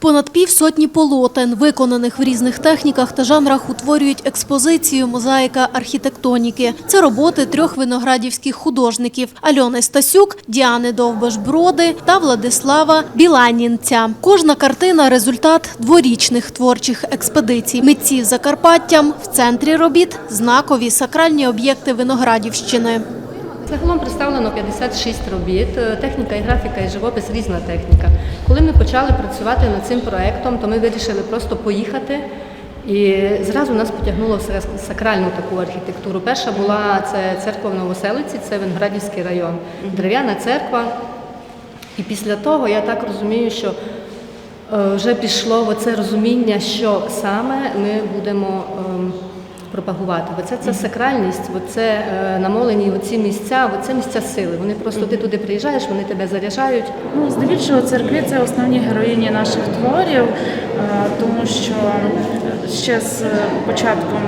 Понад півсотні полотен, виконаних в різних техніках та жанрах, утворюють експозицію «Мозаїка архітектоніки». Це роботи трьох виноградівських художників – Альони Стасюк, Діани Довбеш-Броди та Владислава Біланінця. Кожна картина – результат дворічних творчих експедицій. Митців Закарпаттям в центрі робіт – знакові сакральні об'єкти Виноградівщини. Загалом представлено 56 робіт. Е, Техніка і графіка, і живопис різна техніка. Коли ми почали працювати над цим проєктом, то ми вирішили просто поїхати. І зразу нас потягнуло в сакральну таку архітектуру. Перша була це церква в Новоселиці, це Венградівський район, дерев'яна церква. І після того я так розумію, що е, вже пішло оце розуміння, що саме ми будемо ем, пропагувати. Бо це, це сакральність, бо це е, намолені оці місця, бо це місця сили. Вони просто ти туди приїжджаєш, вони тебе заряджають. Ну, здебільшого церкві це основні героїні наших творів, е, тому що ще з початком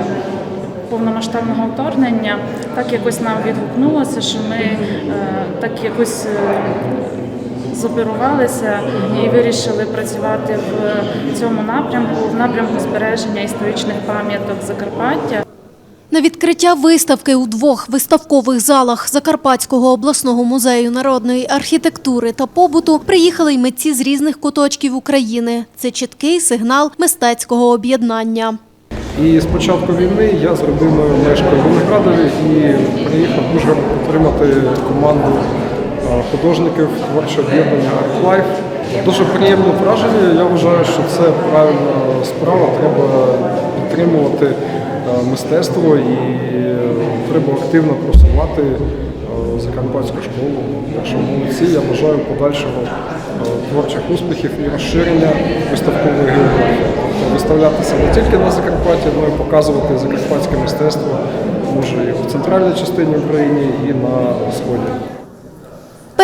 повномасштабного вторгнення так якось нам відгукнулося, що ми е, так якось зоперувалися і вирішили працювати в цьому напрямку, в напрямку збереження історичних пам'яток Закарпаття. На відкриття виставки у двох виставкових залах Закарпатського обласного музею народної архітектури та побуту приїхали й митці з різних куточків України. Це чіткий сигнал мистецького об'єднання. І з початку війни я з родиною мешкаю в Виноградові і приїхав в Ужгород підтримати команду художників творчого об'єднання Art Дуже приємне враження. Я вважаю, що це правильна справа. Треба підтримувати е, мистецтво і е, треба активно просувати е, закарпатську школу. Так молодці, я бажаю подальшого е, творчих успіхів і розширення виставкової географії. Тобто виставлятися не тільки на Закарпатті, але й показувати закарпатське мистецтво може і в центральній частині України, і на сході.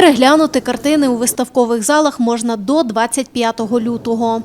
Переглянути картини у виставкових залах можна до 25 лютого.